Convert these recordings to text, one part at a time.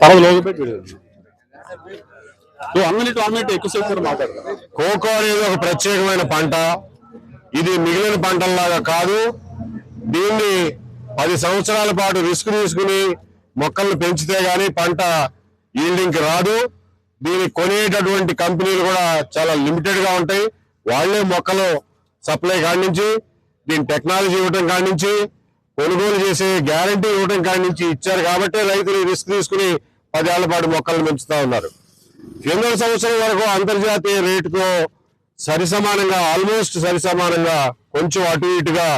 తర్వాత లోగో పెట్టి నువ్వు ఎక్కువసేపు కూడా మాట్లాడతా కోకో అనేది ఒక ప్రత్యేకమైన పంట. ఇది మిగిలిన పంటల్లాగా కాదు. దీన్ని పది సంవత్సరాల పాటు రిస్క్ తీసుకుని మొక్కలను పెంచితే గానీ పంట ఈల్డింగ్కి రాదు. దీన్ని కొనేటటువంటి కంపెనీలు కూడా చాలా లిమిటెడ్గా ఉంటాయి. వాళ్ళే మొక్కలు సప్లై కాడి నుంచి దీని టెక్నాలజీ ఇవ్వడం కాడి నుంచి కొనుగోలు చేసే గ్యారంటీ ఇవ్వటం కాడి నుంచి ఇచ్చారు కాబట్టి రైతులు రిస్క్ తీసుకుని పదేళ్ళ పాటు మొక్కలు పెంచుతా ఉన్నారు. కింద సంవత్సరం వరకు అంతర్జాతీయ రేటుతో సరిసమానంగా ఆల్మోస్ట్ సరిసమానంగా కొంచెం అటు ఇటుగా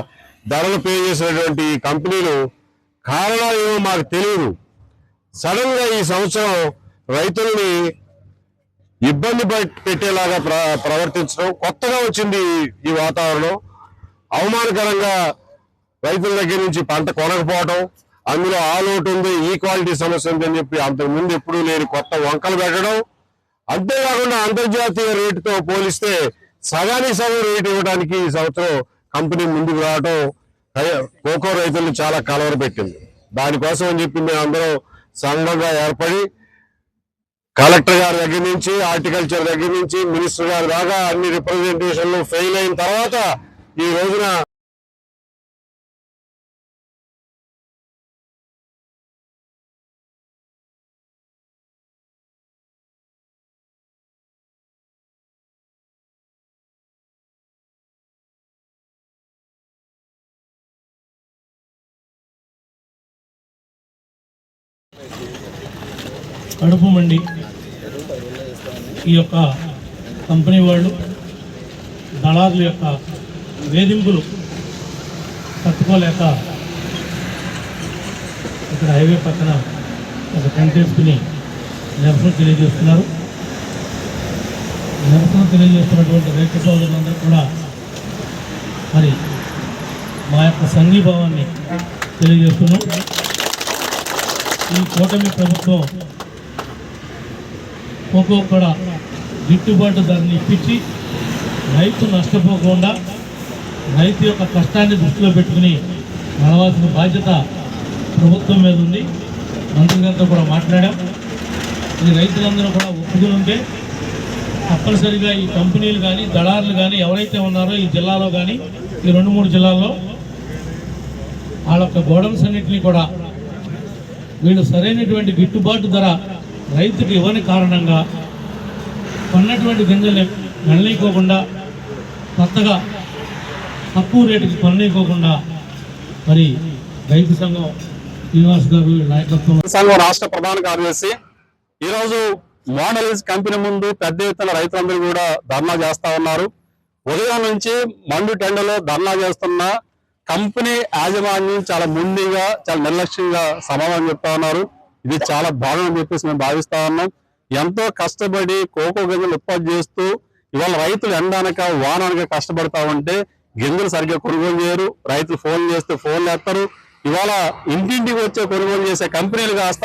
ధరలు పే చేసినటువంటి ఈ కంపెనీలు కారణాలు ఏమో మాకు తెలియదు. సడన్గా ఈ సంవత్సరం రైతుల్ని ఇబ్బంది పెట్టేలాగా ప్ర ప్రవర్తించడం కొత్తగా వచ్చింది ఈ వాతావరణం. అవమానకరంగా రైతుల దగ్గర నుంచి పంట కొనకపోవటం అందులో ఆల్ అవుట్ ఉంది ఈ క్వాలిటీ సమస్య ఉంది అని చెప్పి అంతకు ముందు ఎప్పుడూ లేని కొత్త వంకలు పెట్టడం. అంతేకాకుండా అంతర్జాతీయ రేటుతో పోలిస్తే సగానికి సగం రేటు ఇవ్వడానికి ఈ సంవత్సరం కంపెనీ ముందుకు రావడం కోకో రైతులను చాలా కలవర పెట్టింది. దానికోసం అని చెప్పి మేము అందరం సంఘంగా ఏర్పడి కలెక్టర్ గారి దగ్గర నుంచి హార్టికల్చర్ దగ్గర నుంచి మినిస్టర్ గారి దాకా అన్ని రిప్రజెంటేషన్లు ఫెయిల్ అయిన తర్వాత ఈ రోజున కడుపు మండి ఈ యొక్క కంపెనీ వాళ్ళు దళారుల యొక్క వేధింపులు తట్టుకోలేక ఇక్కడ హైవే పక్కన ఒక టెంట్ వేసుకుని నిరసన తెలియజేస్తున్నారు. నిరసన తెలియజేస్తున్నటువంటి రైతు సోదరులందరూ కూడా మరి మా యొక్క సంఘీభావాన్ని తెలియజేస్తున్నాం. ఈ కూటమి ప్రభుత్వం ఒక్కొక్కడ కూడా గిట్టుబాటు ధరని ఇప్పించి రైతు నష్టపోకుండా రైతు యొక్క కష్టాన్ని దృష్టిలో పెట్టుకుని నడవాల్సిన బాధ్యత ప్రభుత్వం మీద ఉంది. మంత్రి కూడా మాట్లాడాం. ఈ రైతులందరూ కూడా ఒప్పుకుని ఉంటే తప్పనిసరిగా ఈ కంపెనీలు కానీ దళారులు కానీ ఎవరైతే ఉన్నారో ఈ జిల్లాలో కానీ ఈ రెండు మూడు జిల్లాల్లో వాళ్ళ యొక్క గోడౌన్స్ అన్నింటినీ కూడా వీళ్ళు సరైనటువంటి గిట్టుబాటు ధర రైతుకి ఇవ్వని కారణంగా కొన్నటువంటి గింజలు వెళ్ళనీయకోకుండా కొత్తగా తక్కువ రేటుకి కొననీయకోకుండా మరి రైతు సంఘం శ్రీనివాస్ గారు నాయకత్వం సంఘం రాష్ట్ర ప్రధాన కార్యదర్శి. ఈరోజు మోడల్స్ కంపెనీ ముందు పెద్ద ఎత్తున రైతులందరూ కూడా ధర్నా చేస్తా ఉన్నారు. ఉదయం నుంచి మండు టెండలో ధర్నా చేస్తున్న కంపెనీ యాజమాన్యం చాలా ముందుగా చాలా నిర్లక్ష్యంగా సమాధానం చెప్తా ఉన్నారు. ఇది చాలా బాగా చెప్పేసి మేము భావిస్తా ఉన్నాం. ఎంతో కష్టపడి కోకో గింజలు ఉత్పత్తి చేస్తూ ఇవాళ రైతులు ఎండానక వానానక కష్టపడతా ఉంటే గింజలు సరిగ్గా కొనుగోలు చేయరు. రైతులు ఫోన్ చేస్తే ఫోన్లు ఎత్తారు ఇవాళ ఇంటింటికి వచ్చే కొనుగోలు చేసే కంపెనీలు కాస్త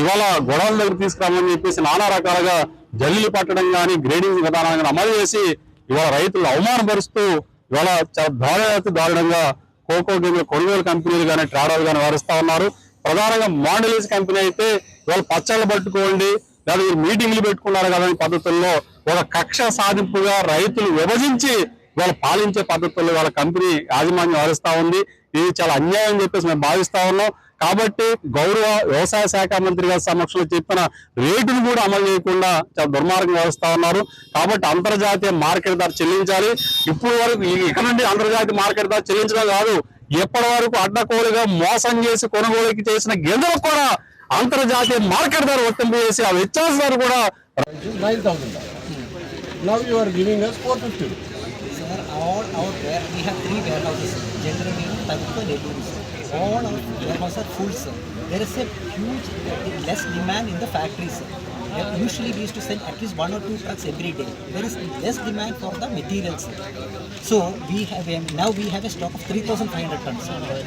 ఇవాళ గొడవల దగ్గర తీసుకురామని చెప్పేసి నానా రకాలుగా జల్లీలు పట్టడం కానీ గ్రేడింగ్ విధానాన్ని అమలు చేసి ఇవాళ రైతులు అవమానపరుస్తూ ఇవాళ చాలా దారుణ దారుణంగా కోకో గింజలు కొనుగోలు కంపెనీలు కానీ ట్రాడోలు కానీ వారుస్తా ఉన్నారు. ప్రధానంగా మాండలీస్ కంపెనీ అయితే ఇవాళ పచ్చళ్ళు పట్టుకోండి లేదా మీటింగ్లు పెట్టుకున్నారు కదా పద్ధతుల్లో ఒక కక్ష సాధింపుగా రైతులు విభజించి వాళ్ళు పాలించే పద్ధతుల్లో వాళ్ళ కంపెనీ యాజమాన్యం వారిస్తా ఉంది. ఇది చాలా అన్యాయం అని చెప్పేసి మేము భావిస్తా ఉన్నాం. కాబట్టి గౌరవ వ్యవసాయ శాఖ మంత్రి గారి సమక్షంలో చెప్పిన రేటును కూడా అమలు చేయకుండా చాలా దుర్మార్గం వ్యవస్థ ఉన్నారు. కాబట్టి అంతర్జాతీయ మార్కెట్ ధర చెల్లించాలి. ఇప్పుడు వరకు ఇక్కడ నుండి అంతర్జాతీయ మార్కెట్ ధర చెల్లించడం కాదు. ఎప్పటి వరకు అడ్డకోలుగా మోసం చేసి కొనుగోలుకి చేసిన గింజలకు కూడా అంతర్జాతీయ మార్కెట్ ధర వర్తింపు చేసి ఆ వ్యత్యాస ధర కూడా all our warehouses, generally in Tagpa, All our warehouses are full, sir. There is a huge, less demand in the factories, sir. Yeah, Usually we used to sell at least one or two trucks every day. There is less demand for the materials. sir. So we have um, now we have a stock of 3,500 tons. sir.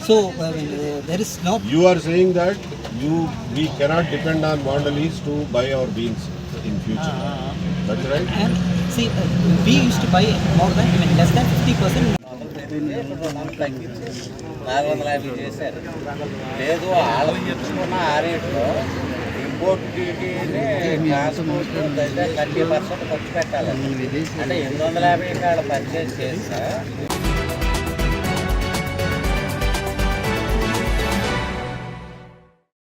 So uh, uh, there is no You are saying that you we cannot depend on Mondelez to buy our beans in future. That's right. and see uh, we used to buy more than even less than 50 percent. తగ్గించి ఇప్పుడు రెండు వందలు తగ్గించి నాలుగు వందల యాభై చేశారు లేదు వాళ్ళు తెచ్చుకున్న ఆ రేట్లో థర్టీ పర్సెంట్ ఖర్చు పెట్టాలి. అంటే ఎనిమిది వందల యాభై కాడ పర్చేస్ చేస్తే.